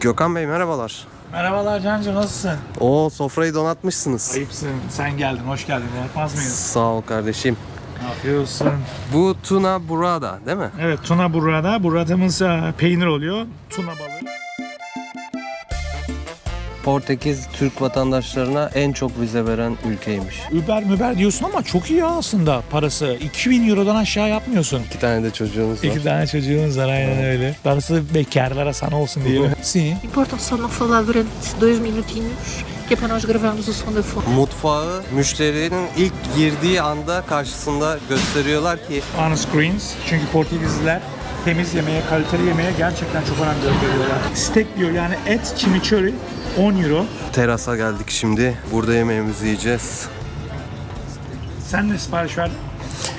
Gökhan Bey merhabalar. Merhabalar Cancı nasılsın? O sofrayı donatmışsınız. Ayıpsın. Sen geldin. Hoş geldin. Unutmaz mıyız? Sağ ol kardeşim. Ne yapıyorsun? Bu tuna burada değil mi? Evet tuna burada. Buradamız e, peynir oluyor. Tuna balığı. Portekiz Türk vatandaşlarına en çok vize veren ülkeymiş. Uber müber diyorsun ama çok iyi aslında parası. 2000 Euro'dan aşağı yapmıyorsun. İki tane de çocuğumuz var. İki tane çocuğumuz var aynen öyle. Darısı bekarlara sana olsun diyelim. Sim. Importa só não falar durante dois minutinhos, que é para nós gravarmos o som da fonte. Mutfağı müşterinin ilk girdiği anda karşısında gösteriyorlar ki On screens. Çünkü Portekizliler temiz yemeğe, kaliteli yemeğe gerçekten çok önem veriyorlar. Steak diyor yani et chimichurri 10 euro. terasa geldik şimdi. Burada yemeğimizi yiyeceğiz. Sen ne sipariş verdin?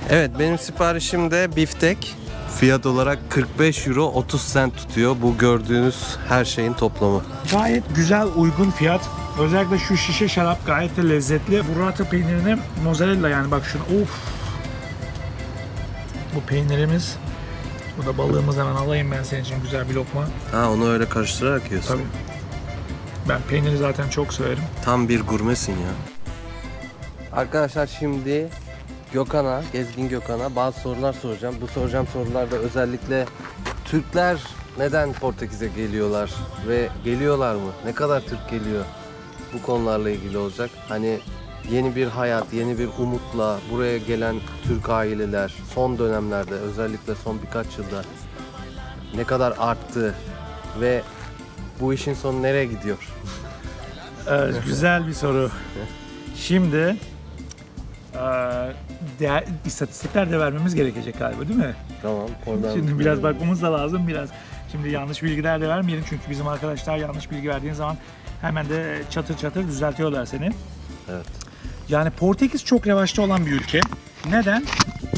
Evet benim siparişim de biftek. Fiyat olarak 45 euro 30 cent tutuyor. Bu gördüğünüz her şeyin toplamı. Gayet güzel, uygun fiyat. Özellikle şu şişe şarap gayet de lezzetli. Burrata peynirini mozzarella yani bak şunu. Of. Bu peynirimiz. Bu da balığımız hemen alayım ben senin için güzel bir lokma. Ha onu öyle karıştırarak yiyorsun. Tabii. Ben peyniri zaten çok severim. Tam bir gurmesin ya. Arkadaşlar şimdi Gökhan'a, Gezgin Gökhan'a bazı sorular soracağım. Bu soracağım sorularda özellikle Türkler neden Portekiz'e geliyorlar ve geliyorlar mı? Ne kadar Türk geliyor? Bu konularla ilgili olacak. Hani yeni bir hayat, yeni bir umutla buraya gelen Türk aileler son dönemlerde özellikle son birkaç yılda ne kadar arttı ve bu işin sonu nereye gidiyor? Evet, güzel bir soru. Şimdi eee, değer, istatistikler de vermemiz gerekecek galiba değil mi? Tamam, oradan. Şimdi biraz bakmamız da lazım biraz. Şimdi yanlış bilgiler de vermeyelim çünkü bizim arkadaşlar yanlış bilgi verdiğin zaman hemen de çatır çatır düzeltiyorlar seni. Evet. Yani Portekiz çok revaçta olan bir ülke. Neden?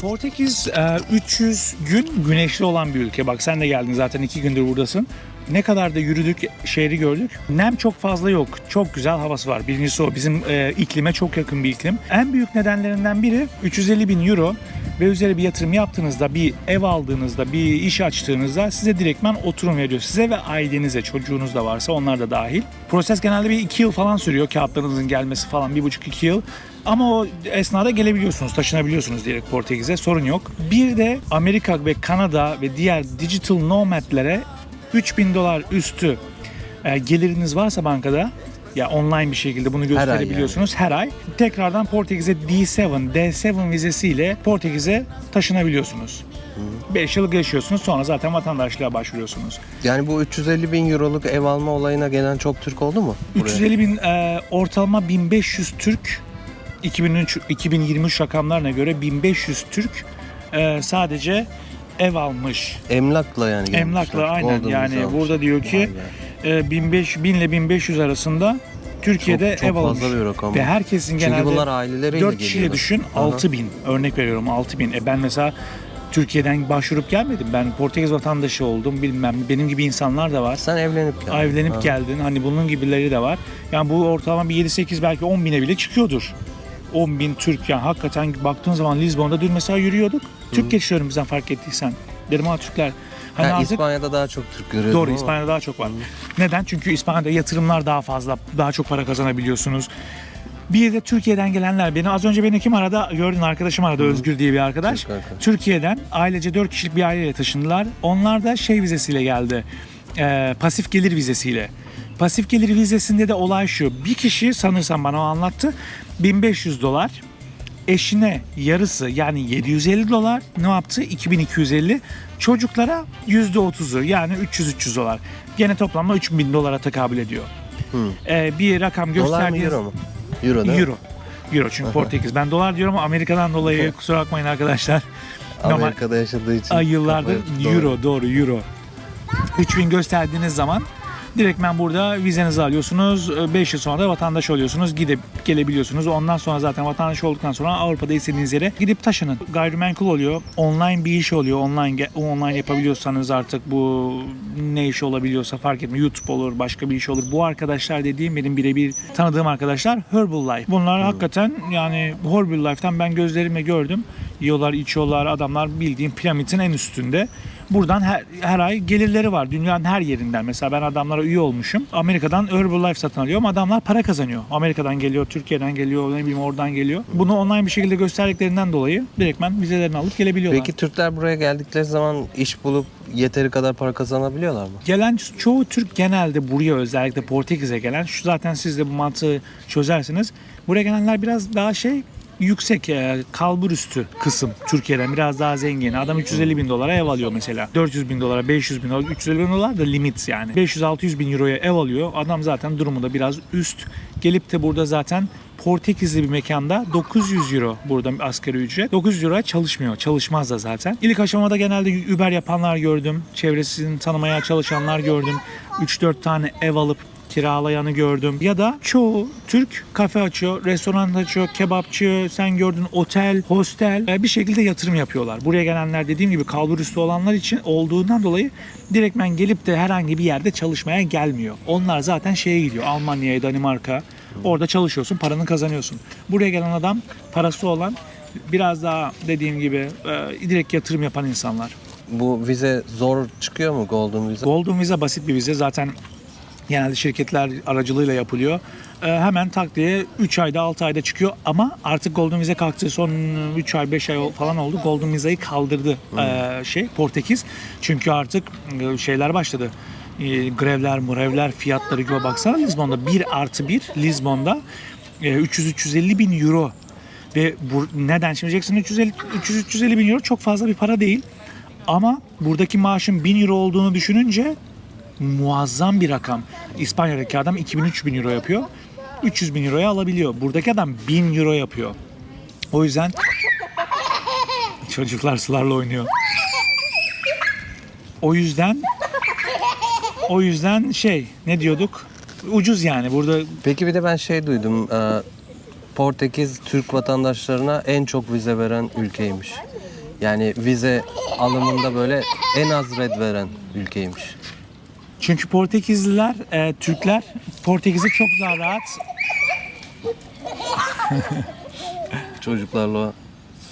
Portekiz e, 300 gün güneşli olan bir ülke. Bak sen de geldin zaten iki gündür buradasın. Ne kadar da yürüdük, şehri gördük. Nem çok fazla yok. Çok güzel havası var. Birincisi o. Bizim e, iklime çok yakın bir iklim. En büyük nedenlerinden biri 350 bin euro ve üzeri bir yatırım yaptığınızda, bir ev aldığınızda, bir iş açtığınızda size direktmen oturum veriyor. Size ve ailenize, çocuğunuz da varsa onlar da dahil. Proses genelde bir iki yıl falan sürüyor. Kağıtlarınızın gelmesi falan bir buçuk iki yıl. Ama o esnada gelebiliyorsunuz, taşınabiliyorsunuz diyerek Portekiz'e sorun yok. Bir de Amerika ve Kanada ve diğer digital nomadlere 3000 dolar üstü e, geliriniz varsa bankada ya online bir şekilde bunu gösterebiliyorsunuz her ay. Tekrardan Portekiz'e D7, D7 vizesiyle Portekiz'e taşınabiliyorsunuz. 5 yıl yaşıyorsunuz sonra zaten vatandaşlığa başvuruyorsunuz. Yani bu 350 bin euroluk ev alma olayına gelen çok Türk oldu mu? buraya? 350 bin e, ortalama 1500 Türk 2003 2023 rakamlarına göre 1500 Türk e, sadece ev almış. Emlakla yani. Emlakla aynen yani almışlar. burada diyor ki be. E, 1500 1000 ile 1500 arasında Türkiye'de çok, çok ev almış. fazla bir rakam. Ve herkesin Çünkü genelde bunlar aileleriyle 4 kişiyle geliyorlar. düşün Aha. 6000 örnek veriyorum 6000. E ben mesela Türkiye'den başvurup gelmedim. Ben Portekiz vatandaşı oldum bilmem benim gibi insanlar da var. Sen evlenip geldin. Evlenip Ha. geldin. Hani bunun gibileri de var. Yani bu ortalama bir 7-8 belki 10 bine bile çıkıyordur. 10 bin Türk yani hakikaten baktığın zaman Lizbon'da dün mesela yürüyorduk. Türk geçiyorum bizden fark ettiysen. Dedim ha Türkler. Hani Ha, artık İspanya'da daha çok Türk görüyorum Doğru ama İspanya'da daha çok var. Neden? Çünkü İspanya'da yatırımlar daha fazla, daha çok para kazanabiliyorsunuz. Bir de Türkiye'den gelenler beni az önce beni kim aradı? Gördün arkadaşım aradı Özgür diye bir arkadaş. Türk arkadaş. Türkiye'den ailece 4 kişilik bir aileyle taşındılar. Onlar da şey vizesiyle geldi. Ee, pasif gelir vizesiyle. Pasif gelir vizesinde de olay şu. Bir kişi sanırsam bana o anlattı. 1500 dolar eşine yarısı yani 750 dolar ne yaptı? 2250. Çocuklara %30'u yani 300-300 dolar. Gene toplamda 3000 dolara tekabül ediyor. Ee, bir rakam Dolar mı gösterdiğiniz... euro mu? Euro değil? Euro. Euro çünkü Portekiz. Ben dolar diyorum ama Amerika'dan dolayı kusura bakmayın arkadaşlar. Amerika'da yaşadığı için. ay yıllardır euro doğru euro. 3000 gösterdiğiniz zaman direktmen burada vizenizi alıyorsunuz. 5 yıl sonra da vatandaş oluyorsunuz. Gidip gelebiliyorsunuz. Ondan sonra zaten vatandaş olduktan sonra Avrupa'da istediğiniz yere gidip taşının. Gayrimenkul oluyor. Online bir iş oluyor. Online online yapabiliyorsanız artık bu ne iş olabiliyorsa fark etmiyor. YouTube olur, başka bir iş olur. Bu arkadaşlar dediğim benim birebir tanıdığım arkadaşlar Herbalife. Bunlar hakikaten yani Herbalife'ten ben gözlerimle gördüm. Yiyorlar, içiyorlar. Adamlar bildiğim piramidin en üstünde. Buradan her, her ay gelirleri var. Dünyanın her yerinden. Mesela ben adamlara üye olmuşum. Amerika'dan Herbalife satın alıyorum. Adamlar para kazanıyor. Amerika'dan geliyor, Türkiye'den geliyor, ne bileyim oradan geliyor. Bunu online bir şekilde gösterdiklerinden dolayı direktmen vizelerini alıp gelebiliyorlar. Peki Türkler buraya geldikleri zaman iş bulup yeteri kadar para kazanabiliyorlar mı? Gelen çoğu Türk genelde buraya özellikle Portekiz'e gelen şu zaten siz de bu mantığı çözersiniz. Buraya gelenler biraz daha şey yüksek e, kalbur üstü kısım Türkiye'den biraz daha zengin. Adam 350 bin dolara ev alıyor mesela. 400 bin dolara, 500 bin dolara, 350 bin dolar da limit yani. 500-600 bin euroya ev alıyor. Adam zaten durumu da biraz üst. Gelip de burada zaten Portekizli bir mekanda 900 euro burada asgari ücret. 900 euro çalışmıyor. Çalışmaz da zaten. İlk aşamada genelde Uber yapanlar gördüm. Çevresini tanımaya çalışanlar gördüm. 3-4 tane ev alıp kiralayanı gördüm. Ya da çoğu Türk kafe açıyor, restoran açıyor, kebapçı, sen gördün otel, hostel e, bir şekilde yatırım yapıyorlar. Buraya gelenler dediğim gibi kalbur üstü olanlar için olduğundan dolayı direktmen gelip de herhangi bir yerde çalışmaya gelmiyor. Onlar zaten şeye gidiyor. Almanya'ya, Danimarka. Orada çalışıyorsun, paranı kazanıyorsun. Buraya gelen adam parası olan biraz daha dediğim gibi e, direkt yatırım yapan insanlar. Bu vize zor çıkıyor mu Golden Vize? Golden Visa basit bir vize. Zaten genelde şirketler aracılığıyla yapılıyor. Ee, hemen tak diye 3 ayda 6 ayda çıkıyor ama artık Golden Visa kalktı son 3 ay 5 ay falan oldu. Golden Visa'yı kaldırdı ee, şey Portekiz. Çünkü artık e, şeyler başladı. Ee, grevler, murevler, fiyatları gibi baksana Lizbon'da 1 artı 1 Lizbon'da e, 300-350 bin euro ve bu, neden şimdi diyeceksin 350 300-350 bin euro çok fazla bir para değil. Ama buradaki maaşın 1000 euro olduğunu düşününce muazzam bir rakam. İspanya'daki adam 2000-3000 euro yapıyor. 300 bin euroya alabiliyor. Buradaki adam 1000 euro yapıyor. O yüzden çocuklar sularla oynuyor. O yüzden o yüzden şey ne diyorduk? Ucuz yani burada Peki bir de ben şey duydum. e, Portekiz Türk vatandaşlarına en çok vize veren ülkeymiş. Yani vize alımında böyle en az red veren ülkeymiş. Çünkü Portekizliler, e, Türkler Portekiz'e çok daha rahat Çocuklarla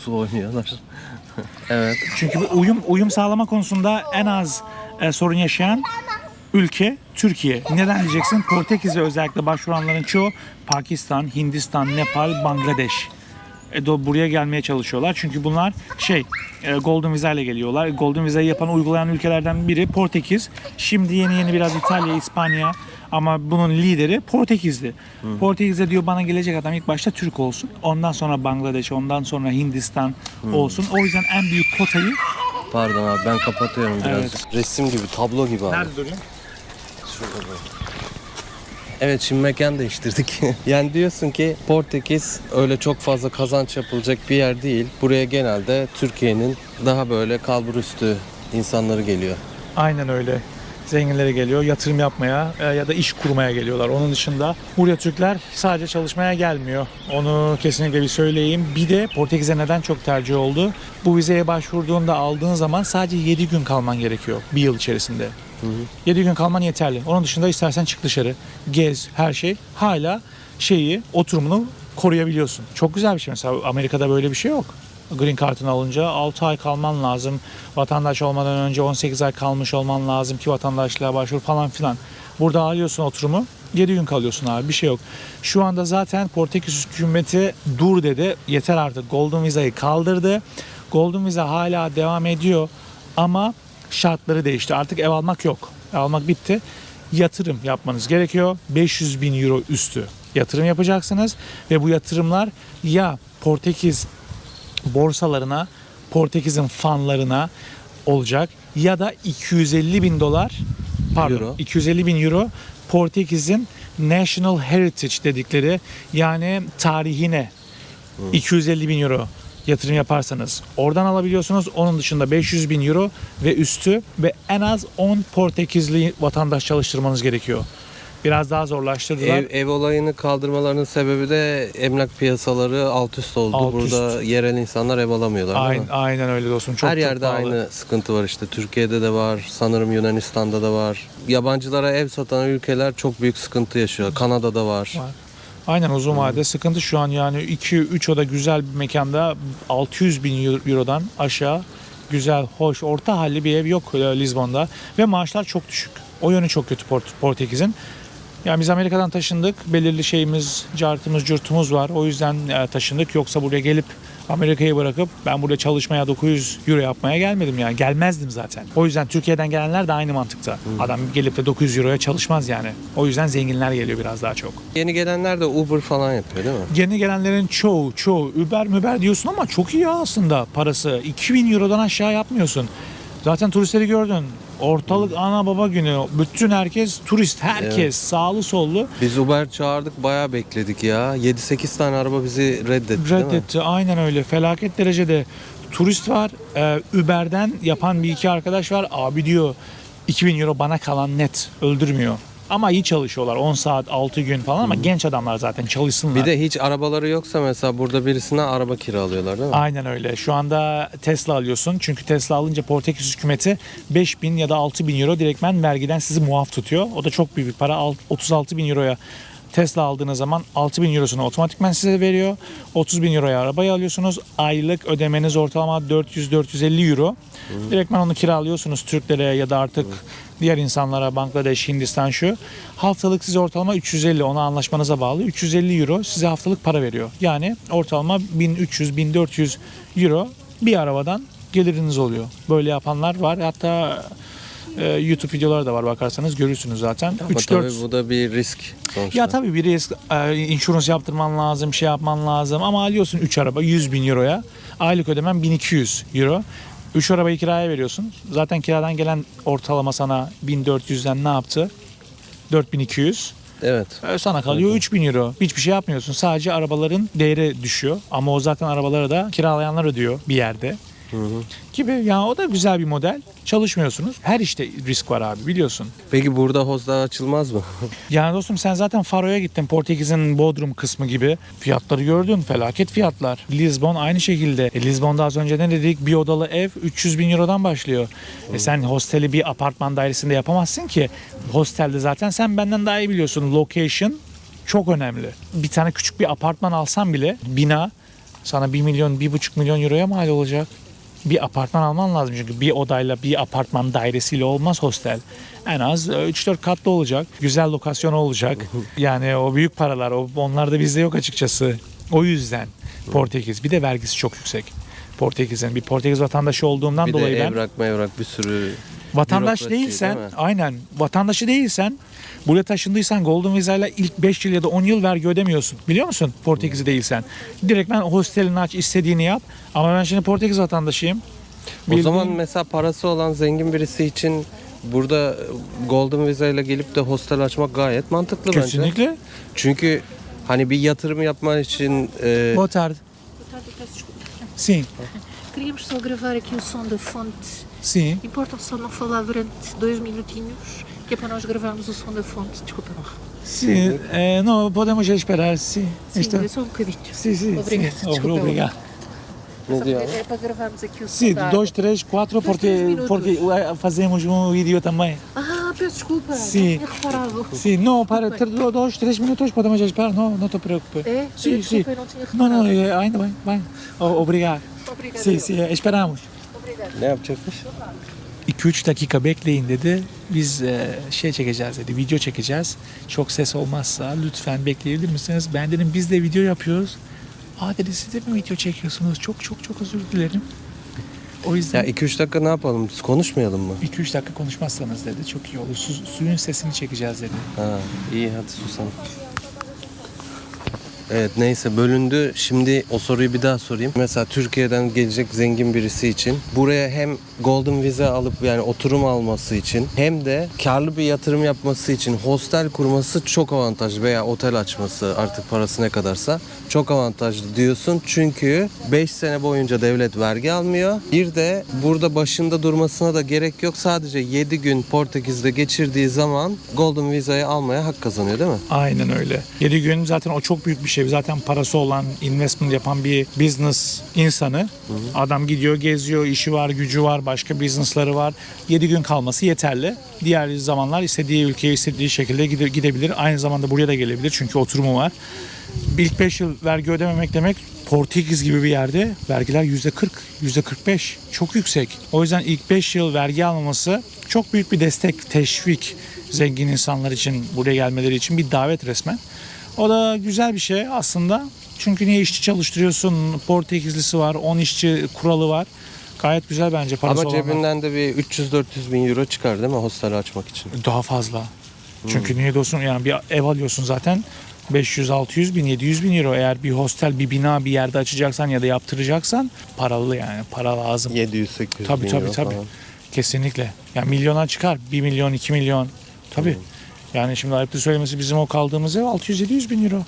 su oynuyorlar. evet. Çünkü bu uyum uyum sağlama konusunda en az e, sorun yaşayan ülke Türkiye. Neden diyeceksin? Portekiz'e özellikle başvuranların çoğu Pakistan, Hindistan, Nepal, Bangladeş. E, do- buraya gelmeye çalışıyorlar. Çünkü bunlar şey e, Golden Visa ile geliyorlar. Golden Visa'yı yapan uygulayan ülkelerden biri Portekiz. Şimdi yeni yeni biraz İtalya, İspanya ama bunun lideri Portekizli. Portekiz'e diyor bana gelecek adam ilk başta Türk olsun. Ondan sonra Bangladeş, ondan sonra Hindistan olsun. O yüzden en büyük kotayı Pardon abi ben kapatıyorum biraz. Evet. Resim gibi, tablo gibi abi. nerede duruyor? Evet şimdi mekan değiştirdik. yani diyorsun ki Portekiz öyle çok fazla kazanç yapılacak bir yer değil. Buraya genelde Türkiye'nin daha böyle kalburüstü insanları geliyor. Aynen öyle. Zenginlere geliyor, yatırım yapmaya e, ya da iş kurmaya geliyorlar. Onun dışında buraya Türkler sadece çalışmaya gelmiyor. Onu kesinlikle bir söyleyeyim. Bir de Portekiz'e neden çok tercih oldu? Bu vizeye başvurduğunda aldığın zaman sadece 7 gün kalman gerekiyor bir yıl içerisinde. 7 gün kalman yeterli. Onun dışında istersen çık dışarı, gez, her şey. Hala şeyi, oturumunu koruyabiliyorsun. Çok güzel bir şey. Mesela Amerika'da böyle bir şey yok. Green Card'ını alınca 6 ay kalman lazım. Vatandaş olmadan önce 18 ay kalmış olman lazım ki vatandaşlığa başvur falan filan. Burada alıyorsun oturumu 7 gün kalıyorsun abi bir şey yok. Şu anda zaten Portekiz hükümeti dur dedi. Yeter artık Golden Visa'yı kaldırdı. Golden Visa hala devam ediyor ama şartları değişti. Artık ev almak yok. Ev almak bitti. Yatırım yapmanız gerekiyor. 500 bin euro üstü yatırım yapacaksınız ve bu yatırımlar ya Portekiz borsalarına, Portekiz'in fanlarına olacak ya da 250 bin dolar pardon Euro. 250 bin euro Portekiz'in National Heritage dedikleri yani tarihine 250 bin euro yatırım yaparsanız oradan alabiliyorsunuz. Onun dışında 500 bin euro ve üstü ve en az 10 Portekizli vatandaş çalıştırmanız gerekiyor. Biraz daha zorlaştırdılar. Ev, ev olayını kaldırmalarının sebebi de emlak piyasaları alt üst oldu. Alt Burada yerel insanlar ev alamıyorlar Aynen, aynen öyle dostum. Çok, Her çok yerde pahalı. aynı sıkıntı var işte. Türkiye'de de var, sanırım Yunanistan'da da var. Yabancılara ev satan ülkeler çok büyük sıkıntı yaşıyor. Kanada'da var. Var. Aynen uzun vadede sıkıntı şu an yani 2-3 oda güzel bir mekanda 600 bin euro- eurodan aşağı güzel, hoş, orta halli bir ev yok e, Lizbon'da. Ve maaşlar çok düşük. O yönü çok kötü Port- Portekiz'in. Yani biz Amerika'dan taşındık. Belirli şeyimiz, cartımız, curtumuz var. O yüzden e, taşındık. Yoksa buraya gelip Amerika'yı bırakıp ben burada çalışmaya 900 euro yapmaya gelmedim yani. Gelmezdim zaten. O yüzden Türkiye'den gelenler de aynı mantıkta. Adam gelip de 900 euroya çalışmaz yani. O yüzden zenginler geliyor biraz daha çok. Yeni gelenler de Uber falan yapıyor değil mi? Yeni gelenlerin çoğu çoğu Uber müber diyorsun ama çok iyi aslında parası. 2000 Euro'dan aşağı yapmıyorsun. Zaten turistleri gördün. Ortalık ana baba günü. Bütün herkes turist. Herkes Evet. sağlı sollu Biz Uber çağırdık bayağı bekledik ya. 7-8 tane araba bizi reddetti değil mi? reddetti. Aynen öyle. Felaket derecede turist var. Ee, Uber'den yapan bir iki arkadaş var. Abi diyor 2000 Euro bana kalan net. Öldürmüyor. Ama iyi çalışıyorlar. 10 saat, 6 gün falan ama genç adamlar zaten çalışsınlar. Bir de hiç arabaları yoksa mesela burada birisine araba kiralıyorlar değil mi? Aynen öyle. Şu anda Tesla alıyorsun. Çünkü Tesla alınca Portekiz hükümeti 5000 ya da 6000 euro direktmen vergiden sizi muaf tutuyor. O da çok büyük bir para. Alt- 36 bin euroya Tesla aldığınız zaman 6 bin eurosunu otomatikman size veriyor. 30 bin euroya arabayı alıyorsunuz. Aylık ödemeniz ortalama 400-450 euro. Direktmen onu kiralıyorsunuz Türklere ya da artık diğer insanlara Bangladeş, Hindistan şu. Haftalık size ortalama 350 ona anlaşmanıza bağlı. 350 euro size haftalık para veriyor. Yani ortalama 1300-1400 euro bir arabadan geliriniz oluyor. Böyle yapanlar var. Hatta e, YouTube videoları da var bakarsanız görürsünüz zaten. Ama 3-4 tabii bu da bir risk sonuçta. ya tabii bir risk, e, insurance yaptırman lazım, şey yapman lazım ama alıyorsun 3 araba 100 bin euroya. Aylık ödemen 1200 euro. 3 arabayı kiraya veriyorsun. Zaten kiradan gelen ortalama sana 1400'den ne yaptı? 4200. Evet. E, Sana kalıyor 3000 euro. Hiçbir şey yapmıyorsun. Sadece arabaların değeri düşüyor. Ama o zaten arabaları da kiralayanlar ödüyor bir yerde. Gibi. Yani o da güzel bir model. Çalışmıyorsunuz. Her işte risk var abi biliyorsun. Peki burada hostel açılmaz mı? Yani dostum sen zaten Faro'ya gittin. Portekiz'in Bodrum kısmı gibi. Fiyatları gördün. Felaket fiyatlar. Lisbon aynı şekilde. E, Lisbon'da az önce ne dedik? Bir odalı ev 300 bin Euro'dan başlıyor. E sen hosteli bir apartman dairesinde yapamazsın ki. Hostelde zaten sen benden daha iyi biliyorsun. Location çok önemli. Bir tane küçük bir apartman alsan bile bina sana 1 milyon, 1,5 milyon euroya mal olacak. Bir apartman alman lazım çünkü bir odayla bir apartman dairesiyle olmaz hostel. En az e, 3-4 katlı olacak. Güzel lokasyon olacak. Yani o büyük paralar o, onlar da bizde yok açıkçası. O yüzden Portekiz. Bir de vergisi çok yüksek. Portekiz'in. Bir Portekiz vatandaşı olduğumdan bir de dolayı ben evrak bir sürü Vatandaş değilsen, değil mi? aynen vatandaşı değilsen buraya taşındıysan Golden Visa ile ilk 5 yıl ya da 10 yıl vergi ödemiyorsun. Biliyor musun? Portekiz'i değilsen. Direkt ben hostelini aç, istediğini yap. Ama ben şimdi Portekiz vatandaşıyım. O Bildiğin- zaman mesela parası olan zengin birisi için burada Golden Visa ile gelip de hostel açmak gayet mantıklı bence. kesinlikle. Çünkü hani bir yatırım yapman için e, Boa tarde. Sim, Queríamos só gravar aqui o som da fonte. sim. Importa só não falar durante dois minutinhos, que é para nós gravarmos o som da fonte. Desculpa lá. Sim, eh, no podemos esperar, sim. Sim, Está- é só um bocadinho. Sim, sim, Obrigada, sim. desculpa. Obrigado. é para gravarmos aqui o som Sim, dois, três, quatro, Dois, porque, porque fazemos um vídeo também. Ah, peço desculpa. Sim. Não tinha reparado. Sim, não, para ter do- dois, três minutos podemos esperar, não, não te preocupes. É? Sim, sim. Desculpa, eu não tinha Não, não, reparado. eh, ainda bem, bem. O- Obrigado. Obrigada. Sim, sim, esperamos. Obrigada. Ne yapacakmış? 2-3 dakika bekleyin dedi. Biz e, şey çekeceğiz dedi. Video çekeceğiz. Çok ses olmazsa lütfen bekleyebilir misiniz? Ben dedim biz de video yapıyoruz. Aa dedi siz de mi video çekiyorsunuz? Çok çok çok özür dilerim. O Ya yüzden 2-3 dakika ne yapalım? Biz konuşmayalım mı? 2-3 dakika konuşmazsanız dedi. Çok iyi olur. Su- suyun sesini çekeceğiz dedi. Ha, iyi hadi susalım. Evet neyse bölündü. Şimdi o soruyu bir daha sorayım. Mesela Türkiye'den gelecek zengin birisi için buraya hem Golden Visa alıp yani oturum alması için hem de karlı bir yatırım yapması için hostel kurması çok avantajlı veya otel açması artık parası ne kadarsa çok avantajlı diyorsun. Çünkü 5 sene boyunca devlet vergi almıyor. Bir de burada başında durmasına da gerek yok. Sadece 7 gün Portekiz'de geçirdiği zaman Golden Visa'yı almaya hak kazanıyor değil mi? Aynen öyle. 7 gün zaten o çok büyük bir şey. Zaten parası olan, investment yapan bir business insanı. Adam gidiyor, geziyor, işi var, gücü var, başka businessları var. 7 gün kalması yeterli. Diğer zamanlar istediği ülkeye istediği şekilde gide- gidebilir. Aynı zamanda buraya da gelebilir çünkü oturumu var. İlk 5 yıl vergi ödememek demek Portekiz gibi bir yerde vergiler %40, %45 çok yüksek. O yüzden ilk 5 yıl vergi almaması çok büyük bir destek, teşvik zengin insanlar için buraya gelmeleri için bir davet resmen. O da güzel bir şey aslında. Çünkü niye işçi çalıştırıyorsun? Portekizlisi var, 10 işçi kuralı var. Gayet güzel bence parası Ama olanlar. cebinden de bir 300-400 bin euro çıkar değil mi hostel açmak için? Daha fazla. Çünkü niye dostum yani bir ev alıyorsun zaten 500, 600 bin, 700 bin euro. Eğer bir hostel, bir bina bir yerde açacaksan ya da yaptıracaksan paralı yani para lazım. 700-800 Tabii bin tabii euro tabii. falan. Kesinlikle. Yani milyona çıkar. 1 milyon, 2 milyon. Tabii. Yani şimdi ayıptır söylemesi bizim o kaldığımız ev 600-700 bin euro.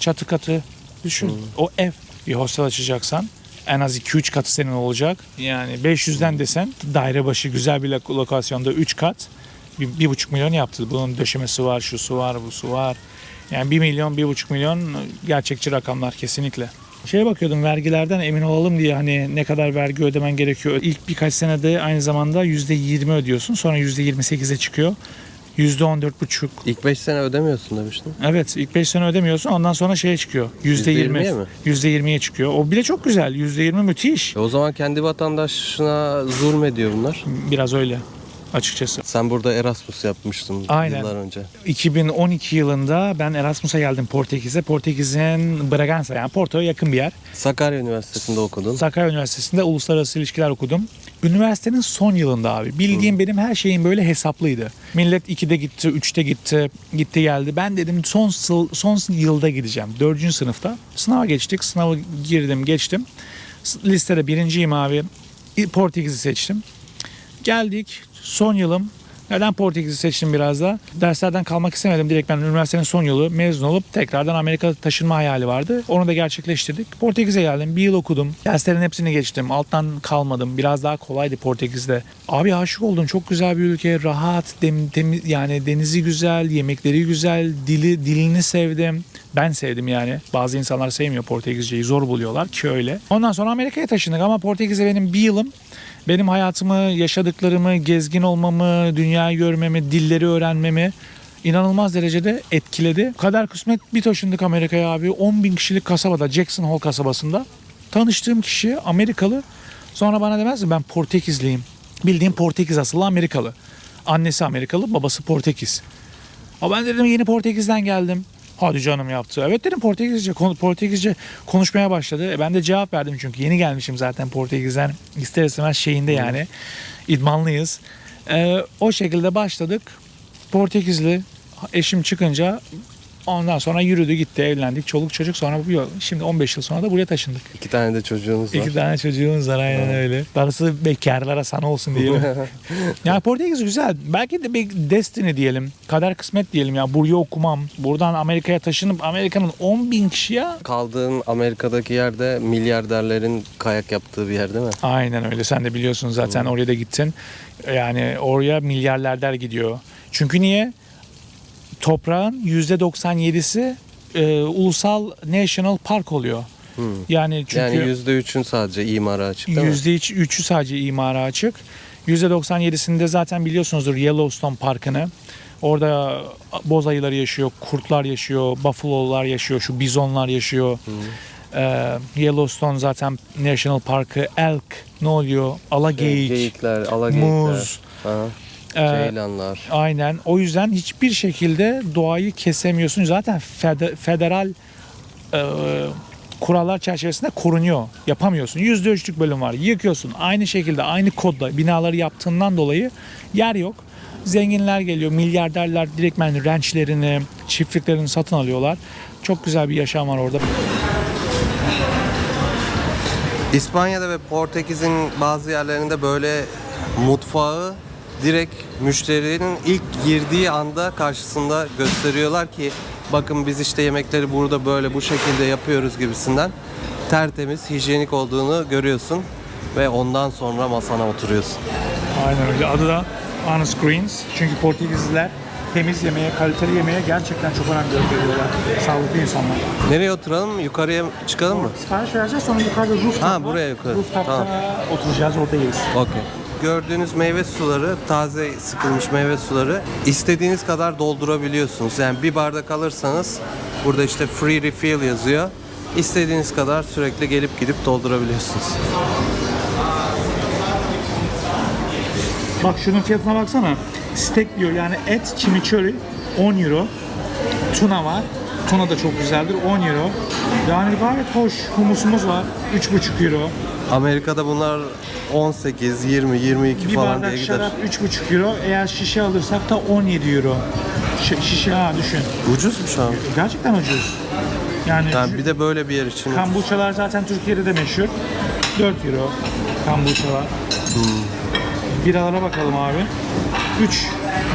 Çatı katı. Düşün. O ev. Bir hostel açacaksan en az 2-3 katı senin olacak. Yani 500'den desen daire başı güzel bir lo- lokasyonda 3 kat. Bir, bir buçuk milyon yaptı. Bunun döşemesi var, şusu var, busu var. Yani 1 milyon, 1,5 milyon gerçekçi rakamlar kesinlikle. Şeye bakıyordum vergilerden emin olalım diye hani ne kadar vergi ödemen gerekiyor. İlk birkaç senede aynı zamanda %20 ödüyorsun. Sonra %28'e çıkıyor. %14,5. İlk 5 sene ödemiyorsun demiştin. Evet ilk 5 sene ödemiyorsun ondan sonra şeye çıkıyor. %20. %20'ye mi? %20'ye çıkıyor. O bile çok güzel. %20 müthiş. E o zaman kendi vatandaşına zulmediyor bunlar. Biraz öyle açıkçası. Sen burada Erasmus yapmıştın Aynen. yıllar önce. 2012 yılında ben Erasmus'a geldim Portekiz'e. Portekiz'in Bragança yani Porto'ya yakın bir yer. Sakarya Üniversitesi'nde okudun. Sakarya Üniversitesi'nde uluslararası ilişkiler okudum. Üniversitenin son yılında abi. Bildiğim benim her şeyim böyle hesaplıydı. Millet 2'de gitti, 3'te gitti, gitti geldi. Ben dedim son son yılda gideceğim. 4. sınıfta. Sınava geçtik. Sınava girdim, geçtim. Listede birinciyim abi. Portekiz'i seçtim. Geldik. Son yılım. Neden Portekiz'i seçtim biraz da? Derslerden kalmak istemedim. Direkt ben üniversitenin son yılı mezun olup tekrardan Amerika'da taşınma hayali vardı. Onu da gerçekleştirdik. Portekiz'e geldim. Bir yıl okudum. Derslerin hepsini geçtim. Alttan kalmadım. Biraz daha kolaydı Portekiz'de. Abi aşık oldum. Çok güzel bir ülke. Rahat. Dem, temiz, yani denizi güzel. Yemekleri güzel. Dili dilini sevdim. Ben sevdim yani. Bazı insanlar sevmiyor Portekizceyi. Zor buluyorlar ki öyle. Ondan sonra Amerika'ya taşındık ama Portekiz'e benim bir yılım benim hayatımı, yaşadıklarımı, gezgin olmamı, dünyayı görmemi, dilleri öğrenmemi inanılmaz derecede etkiledi. Kader kısmet bir taşındık Amerika'ya abi. 10 bin kişilik kasabada, Jackson Hole kasabasında. Tanıştığım kişi Amerikalı. Sonra bana demez mi ben Portekizliyim. Bildiğim Portekiz asıllı Amerikalı. Annesi Amerikalı, babası Portekiz. Ama ben dedim yeni Portekiz'den geldim. Hadi canım yaptı. Evet dedim Portekizce, Portekizce konuşmaya başladı. E ben de cevap verdim çünkü yeni gelmişim zaten Portekiz'den. İster istemez şeyinde yani. İdmanlıyız. E, o şekilde başladık. Portekizli eşim çıkınca ondan sonra yürüdü gitti evlendik. Çoluk çocuk sonra. Şimdi 15 yıl sonra da buraya taşındık. İki tane de çocuğunuz var. İki tane çocuğumuz var aynen öyle. Darısı bekarlara sana olsun diyelim. yani Portekiz güzel. Belki de bir destiny diyelim. Kader kısmet diyelim ya. Buraya okumam. Buradan Amerika'ya taşınıp Amerika'nın 10 bin kişiye Kaldığın Amerika'daki yerde milyarderlerin kayak yaptığı bir yer değil mi? Aynen öyle. Sen de biliyorsun zaten oraya da gittin. Yani oraya milyarderler gidiyor. Çünkü niye? Toprağın %97'si e, ulusal national park oluyor. Yani çünkü Yani %3'ün sadece imara açık değil mi? %3'ü sadece imara açık. %97'sinde zaten biliyorsunuzdur Yellowstone Parkı'nı. Orada boz ayıları yaşıyor, kurtlar yaşıyor, buffalo'lar yaşıyor, şu bizonlar yaşıyor. Ee, Yellowstone zaten National Parkı, elk, ne oluyor? Alageyik, Geyikler, alageyikler. muz. Aha, Ee, Ceylanlar. Aynen. O yüzden hiçbir şekilde doğayı kesemiyorsun. Zaten fede- federal e, kurallar çerçevesinde korunuyor. Yapamıyorsun. Yüzde üçlük bölüm var. Yıkıyorsun. Aynı şekilde aynı kodla binaları yaptığından dolayı yer yok. Zenginler geliyor. Milyarderler direktmen ranchlerini, çiftliklerini satın alıyorlar. Çok güzel bir yaşam var orada. İspanya'da ve Portekiz'in bazı yerlerinde böyle mutfağı direkt müşterinin ilk girdiği anda karşısında gösteriyorlar ki bakın biz işte yemekleri burada böyle bu şekilde yapıyoruz gibisinden tertemiz, hijyenik olduğunu görüyorsun ve ondan sonra masana oturuyorsun. Aynen öyle. Adı da On Screens. Çünkü Portekizliler temiz yemeğe, kaliteli yemeğe gerçekten çok önem veriyorlar. Sağlıklı insanlar. Nereye oturalım? Yukarıya çıkalım mı? Sipariş vereceğiz sonra yukarıda rooftop Ha, buraya yukarı. Rooftop'ta Tamam. oturacağız orada yeriz. Okey. Gördüğünüz meyve suları, taze sıkılmış meyve suları istediğiniz kadar doldurabiliyorsunuz. Yani bir bardak alırsanız burada işte free refill yazıyor. İstediğiniz kadar sürekli gelip gidip doldurabiliyorsunuz. Bak şunun fiyatına baksana. Steak diyor yani et chimichurri 10 euro. Tuna var. Tuna da çok güzeldir 10 euro. Yani gayet hoş. Humusumuz var 3,5 euro. Amerika'da bunlar 18, 20, 22 Bir falan diye bardak gider. şarap 3,5 euro. Eğer şişe alırsak da 17 euro. Ş- şişe ha düşün. Ucuzmuş abi. Gerçekten ucuz. Yani, Yani bir de böyle bir yer için ucuz. Kambuçalar zaten Türkiye'de de meşhur. 4 euro kambuçalar. Biralara bakalım abi. 3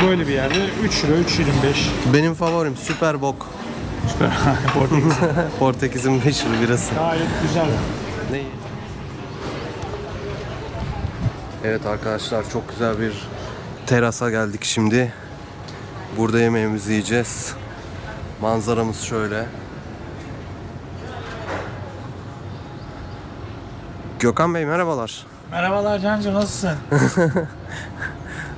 böyle bir yerde 3 euro 3.25. Benim favorim Süper Bok. Süper. Portekiz. Portekiz'in meşhur birası. Gayet güzel. Ne? Evet arkadaşlar çok güzel bir terasa geldik şimdi. Burada yemeğimizi yiyeceğiz. Manzaramız şöyle. Gökhan Bey merhabalar. Merhabalar Cancı nasılsın?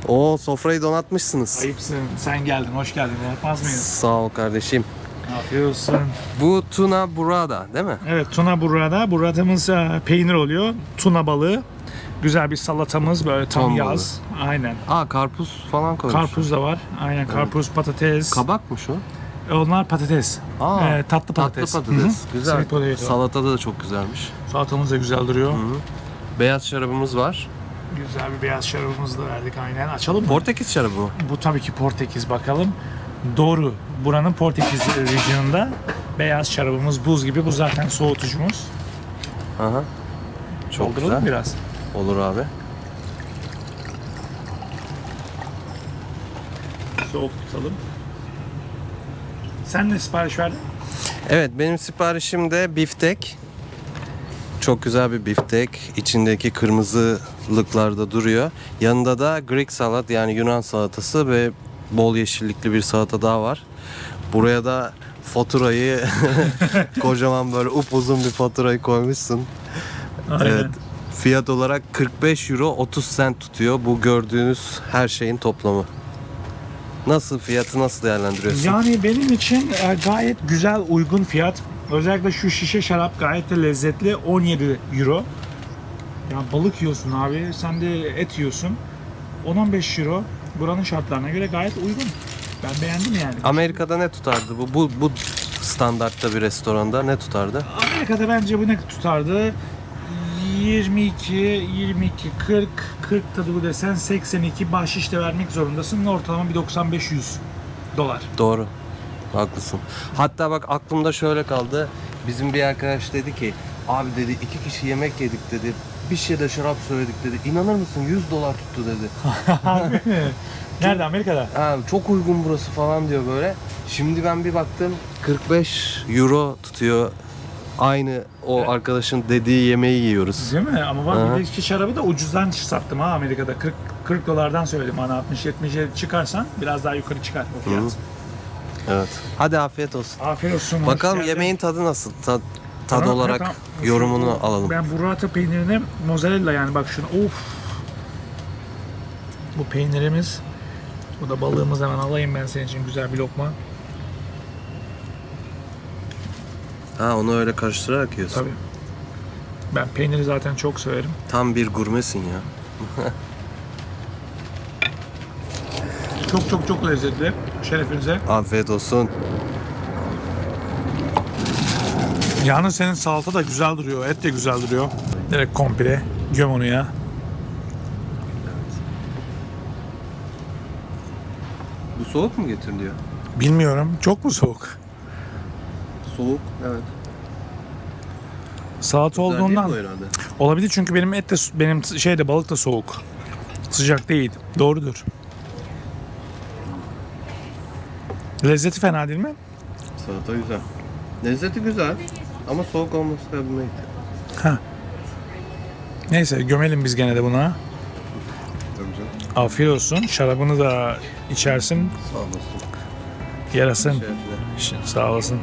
O sofrayı donatmışsınız. Ayıpsın. Sen geldin. Hoş geldin. Yapmaz mıyız? Sağ ol kardeşim. Afiyet olsun. Bu tuna burada değil mi? Evet tuna burada. Buradamız e, peynir oluyor. Tuna balığı. Güzel bir salatamız böyle tam Ton yaz. Aynen. Aa karpuz falan koymuş. Karpuz da var. Aynen karpuz, patates. Kabakmış o. Onlar patates. Aa, Ee, tatlı patates. Tatlı patates. Hı hı. Güzel. Sweet potato. Salatada da çok güzelmiş. Salatamız da güzel duruyor. Beyaz şarabımız var. Güzel bir beyaz şarabımızı da verdik aynen. Açalım mı? Portekiz şarabı mı? Bu tabii ki Portekiz bakalım. Doğru. Buranın Portekiz regionunda beyaz şarabımız buz gibi. Bu zaten soğutucumuz. Aha. Çok Dolduralım güzel. biraz. Olur abi. Soğuk tutalım. Sen ne sipariş verdin? Evet benim siparişim de biftek. Çok güzel bir biftek. İçindeki kırmızılıklar da duruyor. Yanında da Greek salat yani Yunan salatası ve bol yeşillikli bir salata daha var. Buraya da faturayı kocaman böyle upuzun bir faturayı koymuşsun. Aynen. Evet. Fiyat olarak 45 euro 30 cent tutuyor. Bu gördüğünüz her şeyin toplamı. Nasıl fiyatı nasıl değerlendiriyorsun? Yani benim için e, gayet güzel, uygun fiyat. Özellikle şu şişe şarap gayet de lezzetli. 17 euro. Ya balık yiyorsun abi, sen de et yiyorsun. 10-15 euro. Buranın şartlarına göre gayet uygun. Ben beğendim yani. Amerika'da ne tutardı bu? Bu bu standartta bir restoranda ne tutardı? Amerika'da bence bu ne tutardı? 22, 22, 40, 40 tadı bu desen 82 bahşiş de vermek zorundasın. Ortalama bir 95-100 dolar. Doğru. Haklısın. Hatta bak aklımda şöyle kaldı. Bizim bir arkadaş dedi ki abi dedi iki kişi yemek yedik dedi. Bir de şarap söyledik dedi. İnanır mısın 100 dolar tuttu dedi. Nerede Amerika'da? Ha, çok uygun burası falan diyor böyle. Şimdi ben bir baktım 45 euro tutuyor. Aynı o arkadaşın dediği yemeği yiyoruz. Değil mi? Ama bak Aha. bir de iki şarabı da ucuzdan sattım ha Amerika'da. 40 40 dolardan söyledim bana 60 70'e çıkarsan biraz daha yukarı çıkar o fiyat. Evet. Hadi afiyet olsun. Afiyet olsun. hoş Bakalım geldin. yemeğin tadı nasıl? Ta- tad Tamam, olarak tamam. yorumunu alalım. Ben burrata peynirini mozzarella yani bak şunu. Of. Bu peynirimiz. Bu da balığımız hemen alayım ben senin için güzel bir lokma. Ha onu öyle karıştırarak yiyorsun. Tabii. Ben peyniri zaten çok severim. Tam bir gurmesin ya. Çok çok çok lezzetli. Şerefinize. Afiyet olsun. Yalnız senin salata da güzel duruyor. Et de güzel duruyor. Direkt komple göm onu ya. Bu soğuk mu getiriliyor? Bilmiyorum. Çok mu soğuk? Soğuk. Evet. Salata olduğundan. herhalde. Olabilir çünkü benim et de benim şeyde balık da soğuk. Sıcak değil. Doğrudur. Lezzeti fena değil mi? Salata güzel. Lezzeti güzel ama soğuk olması kabul Neyse gömelim biz gene de buna. Tabii canım. Afiyet olsun. Şarabını da içersin. Sağ olasın. Yarasın. Şerefine. Sağ olasın.